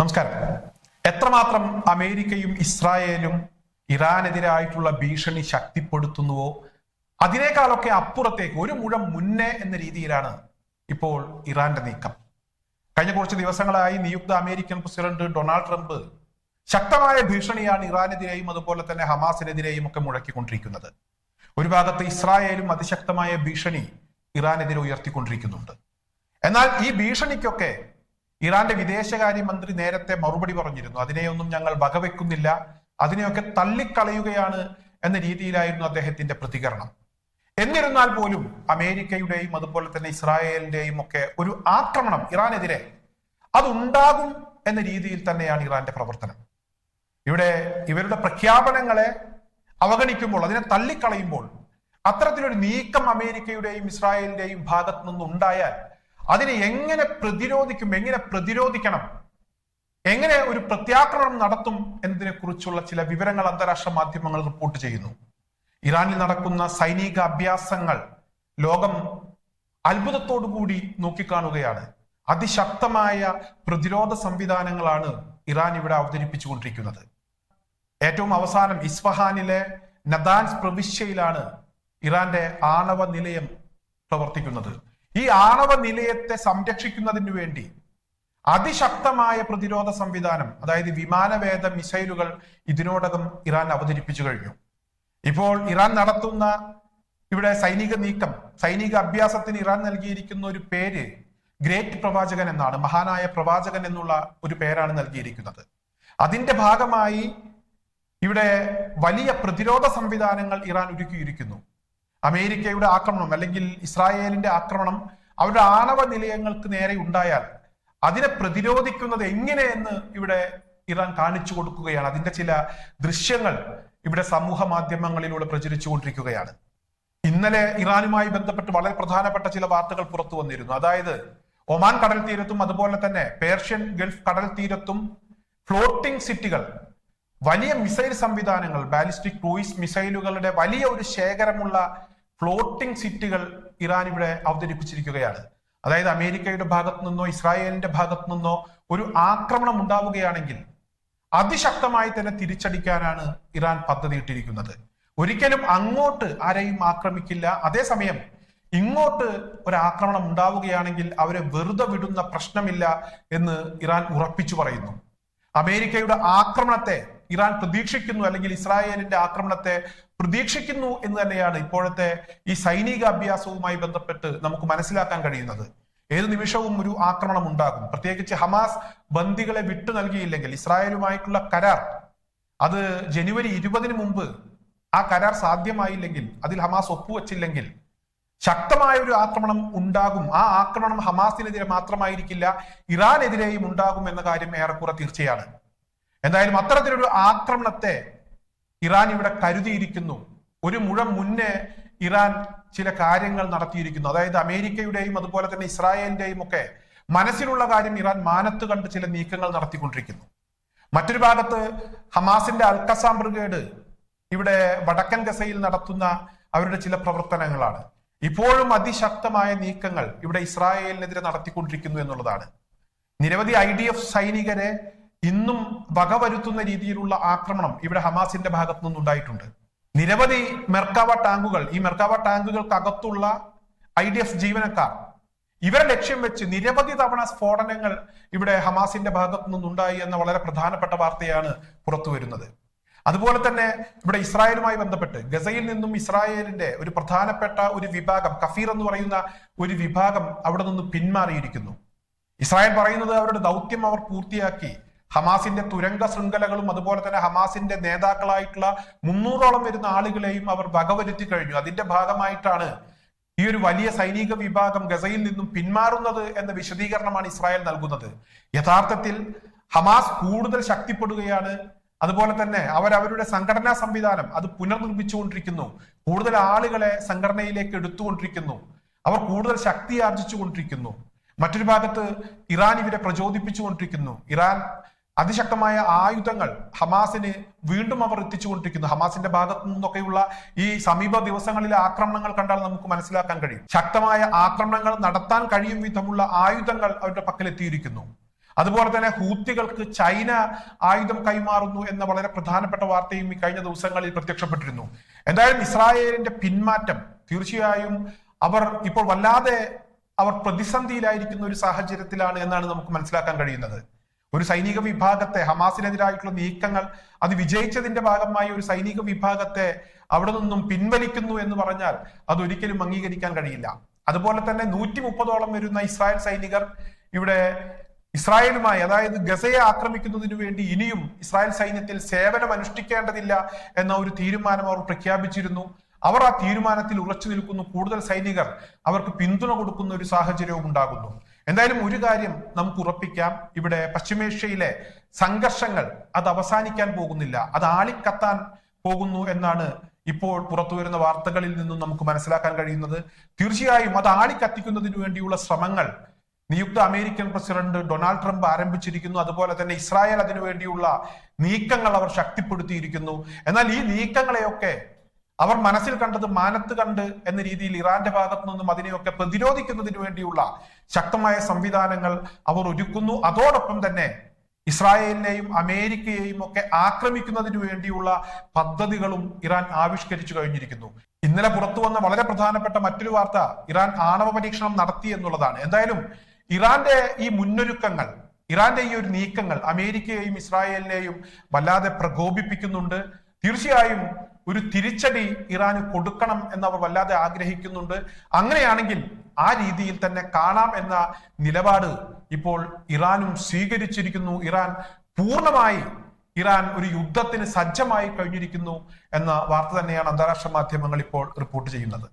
നമസ്കാരം. എത്രമാത്രം അമേരിക്കയും ഇസ്രായേലും ഇറാനെതിരായിട്ടുള്ള ഭീഷണി ശക്തിപ്പെടുത്തുന്നുവോ അതിനേക്കാളൊക്കെ അപ്പുറത്തേക്ക് ഒരു മുഴം മുന്നേ എന്ന രീതിയിലാണ് ഇപ്പോൾ ഇറാന്റെ നീക്കം. കഴിഞ്ഞ കുറച്ച് ദിവസങ്ങളായി നിയുക്ത അമേരിക്കൻ പ്രസിഡന്റ് ഡൊണാൾഡ് ട്രംപ് ശക്തമായ ഭീഷണിയാണ് ഇറാനെതിരെയും അതുപോലെ തന്നെ ഹമാസിനെതിരെയും ഒക്കെ മുഴക്കിക്കൊണ്ടിരിക്കുന്നത്. ഒരു ഭാഗത്ത് ഇസ്രായേലും അതിശക്തമായ ഭീഷണി ഇറാനെതിരെ ഉയർത്തിക്കൊണ്ടിരിക്കുന്നുണ്ട്. എന്നാൽ ഈ ഭീഷണിക്കൊക്കെ ഇറാന്റെ വിദേശകാര്യമന്ത്രി നേരത്തെ മറുപടി പറഞ്ഞിരുന്നു അതിനെയൊന്നും ഞങ്ങൾ വകവെക്കുന്നില്ല അതിനെയൊക്കെ തള്ളിക്കളയുകയാണ് എന്ന രീതിയിലായിരുന്നു അദ്ദേഹത്തിന്റെ പ്രതികരണം. എന്നിരുന്നാൽ പോലും അമേരിക്കയുടെയും അതുപോലെ തന്നെ ഇസ്രായേലിന്റെയും ഒക്കെ ഒരു ആക്രമണം ഇറാനെതിരെ അതുണ്ടാകും എന്ന രീതിയിൽ തന്നെയാണ് ഇറാന്റെ പ്രവർത്തനം. ഇവിടെ ഇവരുടെ പ്രഖ്യാപനങ്ങളെ അവഗണിക്കുമ്പോൾ അതിനെ തള്ളിക്കളയുമ്പോൾ അത്തരത്തിലൊരു നീക്കം അമേരിക്കയുടെയും ഇസ്രായേലിന്റെയും ഭാഗത്തു നിന്നുണ്ടായാൽ അതിനെ എങ്ങനെ പ്രതിരോധിക്കും എങ്ങനെ പ്രതിരോധിക്കണം എങ്ങനെ ഒരു പ്രത്യാക്രമണം നടത്തും എന്നതിനെ കുറിച്ചുള്ള ചില വിവരങ്ങൾ അന്താരാഷ്ട്ര മാധ്യമങ്ങൾ റിപ്പോർട്ട് ചെയ്യുന്നു. ഇറാനിൽ നടക്കുന്ന സൈനിക അഭ്യാസങ്ങൾ ലോകം അത്ഭുതത്തോടുകൂടി നോക്കിക്കാണുകയാണ്. അതിശക്തമായ പ്രതിരോധ സംവിധാനങ്ങളാണ് ഇറാൻ ഇവിടെ അവതരിപ്പിച്ചുകൊണ്ടിരിക്കുന്നത്. ഏറ്റവും അവസാനം ഇസ്ഫഹാനിലെ നദാൻസ് പ്രവിശ്യയിലാണ് ഇറാന്റെ ആണവ നിലയം പ്രവർത്തിക്കുന്നത്. ഈ ആണവ നിലയത്തെ സംരക്ഷിക്കുന്നതിന് വേണ്ടി അതിശക്തമായ പ്രതിരോധ സംവിധാനം അതായത് വിമാനവേദ മിസൈലുകൾ ഇതിനോടകം ഇറാൻ അവതരിപ്പിച്ചു കഴിഞ്ഞു. ഇപ്പോൾ ഇറാൻ നടത്തുന്ന ഇവിടെ സൈനിക നീക്കം സൈനിക അഭ്യാസത്തിന് ഇറാൻ നൽകിയിരിക്കുന്ന ഒരു പേര് ഗ്രേറ്റ് പ്രവാചകൻ എന്നാണ് മഹാനായ പ്രവാചകൻ എന്നുള്ള ഒരു പേരാണ് നൽകിയിരിക്കുന്നത്. അതിന്റെ ഭാഗമായി ഇവിടെ വലിയ പ്രതിരോധ സംവിധാനങ്ങൾ ഇറാൻ ഒരുക്കിയിരിക്കുന്നു. അമേരിക്കയുടെ ആക്രമണം അല്ലെങ്കിൽ ഇസ്രായേലിന്റെ ആക്രമണം അവരുടെ ആണവ നിലയങ്ങൾക്ക് നേരെ ഉണ്ടായാൽ അതിനെ പ്രതിരോധിക്കുന്നത് എങ്ങനെയെന്ന് ഇവിടെ ഇറാൻ കാണിച്ചു കൊടുക്കുകയാണ്. അതിന്റെ ചില ദൃശ്യങ്ങൾ ഇവിടെ സമൂഹ മാധ്യമങ്ങളിലൂടെ പ്രചരിച്ചു കൊണ്ടിരിക്കുകയാണ്. ഇന്നലെ ഇറാനുമായി ബന്ധപ്പെട്ട് വളരെ പ്രധാനപ്പെട്ട ചില വാർത്തകൾ പുറത്തു വന്നിരുന്നു. അതായത് ഒമാൻ കടൽ തീരത്തും അതുപോലെ തന്നെ പേർഷ്യൻ ഗൾഫ് കടൽ തീരത്തും ഫ്ലോട്ടിംഗ് സിറ്റികൾ വലിയ മിസൈൽ സംവിധാനങ്ങൾ ബാലിസ്റ്റിക് ക്രൂയിസ് മിസൈലുകളുടെ വലിയ ഒരു ശേഖരമുള്ള ഫ്ലോട്ടിംഗ് സിറ്റുകൾ ഇറാൻ ഇവിടെ അവതരിപ്പിച്ചിരിക്കുകയാണ്. അതായത് അമേരിക്കയുടെ ഭാഗത്തു നിന്നോ ഇസ്രായേലിന്റെ ഭാഗത്തു നിന്നോ ഒരു ആക്രമണം ഉണ്ടാവുകയാണെങ്കിൽ അതിശക്തമായി തന്നെ തിരിച്ചടിക്കാനാണ് ഇറാൻ പദ്ധതിയിട്ടിരിക്കുന്നത്. ഒരിക്കലും അങ്ങോട്ട് ആരെയും ആക്രമിക്കില്ല. അതേസമയം ഇങ്ങോട്ട് ഒരു ആക്രമണം ഉണ്ടാവുകയാണെങ്കിൽ അവരെ വെറുതെ വിടുന്ന പ്രശ്നമില്ല എന്ന് ഇറാൻ ഉറപ്പിച്ചു പറയുന്നു. അമേരിക്കയുടെ ആക്രമണത്തെ ഇറാൻ പ്രതീക്ഷിക്കുന്നു അല്ലെങ്കിൽ ഇസ്രായേലിന്റെ ആക്രമണത്തെ പ്രതീക്ഷിക്കുന്നു എന്ന് തന്നെയാണ് ഇപ്പോഴത്തെ ഈ സൈനിക അഭ്യാസവുമായി ബന്ധപ്പെട്ട് നമുക്ക് മനസ്സിലാക്കാൻ കഴിയുന്നത്. ഏത് നിമിഷവും ഒരു ആക്രമണം ഉണ്ടാകും. പ്രത്യേകിച്ച് ഹമാസ് ബന്ദികളെ വിട്ടു നൽകിയില്ലെങ്കിൽ ഇസ്രായേലുമായിട്ടുള്ള കരാർ അത് ജനുവരി ഇരുപതിന് മുമ്പ് ആ കരാർ സാധ്യമായില്ലെങ്കിൽ അതിൽ ഹമാസ് ഒപ്പുവച്ചില്ലെങ്കിൽ ശക്തമായ ഒരു ആക്രമണം ഉണ്ടാകും. ആ ആക്രമണം ഹമാസിനെതിരെ മാത്രമായിരിക്കില്ല ഇറാനെതിരെയും ഉണ്ടാകും എന്ന കാര്യം ഏറെക്കുറെ തീർച്ചയാണ്. എന്തായാലും അത്തരത്തിലൊരു ആക്രമണത്തെ ഇറാൻ ഇവിടെ കരുതിയിരിക്കുന്നു. ഒരു മുഴം മുന്നേ ഇറാൻ ചില കാര്യങ്ങൾ നടത്തിയിരിക്കുന്നു. അതായത് അമേരിക്കയുടെയും അതുപോലെ തന്നെ ഇസ്രായേലിന്റെയും ഒക്കെ മനസ്സിലുള്ള കാര്യം ഇറാൻ മാനത്ത് കണ്ട് ചില നീക്കങ്ങൾ നടത്തിക്കൊണ്ടിരിക്കുന്നു. മറ്റൊരു ഭാഗത്ത് ഹമാസിന്റെ അൽക്കസാം ബ്രിഗേഡ് ഇവിടെ വടക്കൻ ഗസയിൽ നടത്തുന്ന അവരുടെ ചില പ്രവർത്തനങ്ങളാണ്. ഇപ്പോഴും അതിശക്തമായ നീക്കങ്ങൾ ഇവിടെ ഇസ്രായേലിനെതിരെ നടത്തിക്കൊണ്ടിരിക്കുന്നു എന്നുള്ളതാണ്. നിരവധി ഐ സൈനികരെ ഇന്നും വകവരുത്തുന്ന രീതിയിലുള്ള ആക്രമണം ഇവിടെ ഹമാസിന്റെ ഭാഗത്തു നിന്നുണ്ടായിട്ടുണ്ട്. നിരവധി മെർക്കാവ ടാങ്കുകൾ ഈ മെർക്കാവ ടാങ്കുകൾക്കകത്തുള്ള ഐ ഡി എഫ് ജീവനക്കാർ ഇവരെ ലക്ഷ്യം വെച്ച് നിരവധി തവണ സ്ഫോടനങ്ങൾ ഇവിടെ ഹമാസിന്റെ ഭാഗത്തു നിന്നുണ്ടായി എന്ന വളരെ പ്രധാനപ്പെട്ട വാർത്തയാണ് പുറത്തു വരുന്നത്. അതുപോലെ തന്നെ ഇവിടെ ഇസ്രായേലുമായി ബന്ധപ്പെട്ട് ഗസയിൽ നിന്നും ഇസ്രായേലിന്റെ ഒരു പ്രധാനപ്പെട്ട ഒരു വിഭാഗം കഫീർ എന്ന് പറയുന്ന ഒരു വിഭാഗം അവിടെ നിന്ന് പിന്മാറിയിരിക്കുന്നു. ഇസ്രായേൽ പറയുന്നത് അവരുടെ ദൗത്യം അവർ പൂർത്തിയാക്കി ഹമാസിന്റെ തുരങ്ക ശൃംഖലകളും അതുപോലെ തന്നെ ഹമാസിന്റെ നേതാക്കളായിട്ടുള്ള മുന്നൂറോളം വരുന്ന ആളുകളെയും അവർ വകവരുത്തി കഴിഞ്ഞു. അതിന്റെ ഭാഗമായിട്ടാണ് ഈ ഒരു വലിയ സൈനിക വിഭാഗം ഗസയിൽ നിന്നും പിന്മാറുന്നത് എന്ന വിശദീകരണമാണ് ഇസ്രായേൽ നൽകുന്നത്. യഥാർത്ഥത്തിൽ ഹമാസ് കൂടുതൽ ശക്തിപ്പെടുകയാണ്. അതുപോലെ തന്നെ അവർ അവരുടെ സംഘടനാ സംവിധാനം അത് പുനർനിർമ്മിച്ചുകൊണ്ടിരിക്കുന്നു. കൂടുതൽ ആളുകളെ സംഘടനയിലേക്ക് എടുത്തുകൊണ്ടിരിക്കുന്നു. അവർ കൂടുതൽ ശക്തി ആർജിച്ചുകൊണ്ടിരിക്കുന്നു മറ്റൊരു ഭാഗത്ത് ഇറാൻ ഇവരെ പ്രചോദിപ്പിച്ചുകൊണ്ടിരിക്കുന്നു. ഇറാൻ അതിശക്തമായ ആയുധങ്ങൾ ഹമാസിന് വീണ്ടും അവർ എത്തിച്ചുകൊണ്ടിരിക്കുന്നു. ഹമാസിന്റെ ഭാഗത്തു നിന്നൊക്കെയുള്ള ഈ സമീപ ദിവസങ്ങളിലെ ആക്രമണങ്ങൾ കണ്ടാൽ നമുക്ക് മനസ്സിലാക്കാൻ കഴിയും. ശക്തമായ ആക്രമണങ്ങൾ നടത്താൻ കഴിയും വിധമുള്ള ആയുധങ്ങൾ അവരുടെ പക്കൽ എത്തിയിരിക്കുന്നു അതുപോലെ തന്നെ ഹൂത്തികൾക്ക് ചൈന ആയുധം കൈമാറുന്നു എന്ന വളരെ പ്രധാനപ്പെട്ട വാർത്തയും ഈ കഴിഞ്ഞ ദിവസങ്ങളിൽ പ്രത്യക്ഷപ്പെട്ടിരുന്നു. എന്തായാലും ഇസ്രായേലിന്റെ പിന്മാറ്റം തീർച്ചയായും അവർ ഇപ്പോൾ വല്ലാതെ അവർ പ്രതിസന്ധിയിലായിരിക്കുന്ന ഒരു സാഹചര്യത്തിലാണ് എന്നാണ് നമുക്ക് മനസ്സിലാക്കാൻ കഴിയുന്നത്. ഒരു സൈനിക വിഭാഗത്തെ ഹമാസിനെതിരായിട്ടുള്ള നീക്കങ്ങൾ അത് വിജയിച്ചതിന്റെ ഭാഗമായി ഒരു സൈനിക വിഭാഗത്തെ അവിടെ നിന്നും പിൻവലിക്കുന്നു എന്ന് പറഞ്ഞാൽ അത് ഒരിക്കലും അംഗീകരിക്കാൻ കഴിയില്ല. അതുപോലെ തന്നെ നൂറ്റി മുപ്പതോളം വരുന്ന ഇസ്രായേൽ സൈനികർ ഇവിടെ ഇസ്രായേലുമായി അതായത് ഗസയെ ആക്രമിക്കുന്നതിനു വേണ്ടി ഇനിയും ഇസ്രായേൽ സൈന്യത്തിൽ സേവനം അനുഷ്ഠിക്കേണ്ടതില്ല എന്ന ഒരു തീരുമാനം അവർ പ്രഖ്യാപിച്ചിരുന്നു. അവർ ആ തീരുമാനത്തിൽ ഉറച്ചു നിൽക്കുന്നു. കൂടുതൽ സൈനികർ അവർക്ക് പിന്തുണ കൊടുക്കുന്ന ഒരു സാഹചര്യവും ഉണ്ടാകുന്നു. എന്തായാലും ഒരു കാര്യം നമുക്ക് ഉറപ്പിക്കാം. ഇവിടെ പശ്ചിമേഷ്യയിലെ സംഘർഷങ്ങൾ അത് അവസാനിക്കാൻ പോകുന്നില്ല. അത് ആളിക്കത്താൻ പോകുന്നു എന്നാണ് ഇപ്പോൾ പുറത്തു വരുന്ന വാർത്തകളിൽ നിന്നും നമുക്ക് മനസ്സിലാക്കാൻ കഴിയുന്നത്. തീർച്ചയായും അത് ആളിക്കത്തിക്കുന്നതിന് വേണ്ടിയുള്ള ശ്രമങ്ങൾ നിയുക്ത അമേരിക്കൻ പ്രസിഡന്റ് ഡൊണാൾഡ് ട്രംപ് ആരംഭിച്ചിരിക്കുന്നു. അതുപോലെ തന്നെ ഇസ്രായേൽ അതിനുവേണ്ടിയുള്ള നീക്കങ്ങൾ അവർ ശക്തിപ്പെടുത്തിയിരിക്കുന്നു. എന്നാൽ ഈ നീക്കങ്ങളെയൊക്കെ അവർ മനസ്സിൽ കണ്ടത് മാനത്ത് കണ്ട് എന്ന രീതിയിൽ ഇറാന്റെ ഭാഗത്തു നിന്നും അതിനെയൊക്കെ പ്രതിരോധിക്കുന്നതിന് വേണ്ടിയുള്ള ശക്തമായ സംവിധാനങ്ങൾ അവർ ഒരുക്കുന്നു. അതോടൊപ്പം തന്നെ ഇസ്രായേലിനെയും അമേരിക്കയെയും ഒക്കെ ആക്രമിക്കുന്നതിന് വേണ്ടിയുള്ള പദ്ധതികളും ഇറാൻ ആവിഷ്കരിച്ചു കഴിഞ്ഞിരിക്കുന്നു. ഇന്നലെ പുറത്തു വന്ന വളരെ പ്രധാനപ്പെട്ട മറ്റൊരു വാർത്ത ഇറാൻ ആണവ പരീക്ഷണം നടത്തി എന്നുള്ളതാണ്. എന്തായാലും ഇറാന്റെ ഈ മുന്നൊരുക്കങ്ങൾ ഇറാന്റെ ഈ ഒരു നീക്കങ്ങൾ അമേരിക്കയെയും ഇസ്രായേലിനെയും വല്ലാതെ പ്രകോപിപ്പിക്കുന്നുണ്ട്. തീർച്ചയായും ഒരു തിരിച്ചടി ഇറാന് കൊടുക്കണം എന്ന് അവർ വല്ലാതെ ആഗ്രഹിക്കുന്നുണ്ട്. അങ്ങനെയാണെങ്കിൽ ആ രീതിയിൽ തന്നെ കാണാം എന്ന നിലപാട് ഇപ്പോൾ ഇറാനും സ്വീകരിച്ചിരിക്കുന്നു. ഇറാൻ പൂർണമായി ഇറാൻ ഒരു യുദ്ധത്തിന് സജ്ജമായി കഴിഞ്ഞിരിക്കുന്നു എന്ന വാർത്ത തന്നെയാണ് അന്താരാഷ്ട്ര മാധ്യമങ്ങൾ ഇപ്പോൾ റിപ്പോർട്ട് ചെയ്യുന്നത്.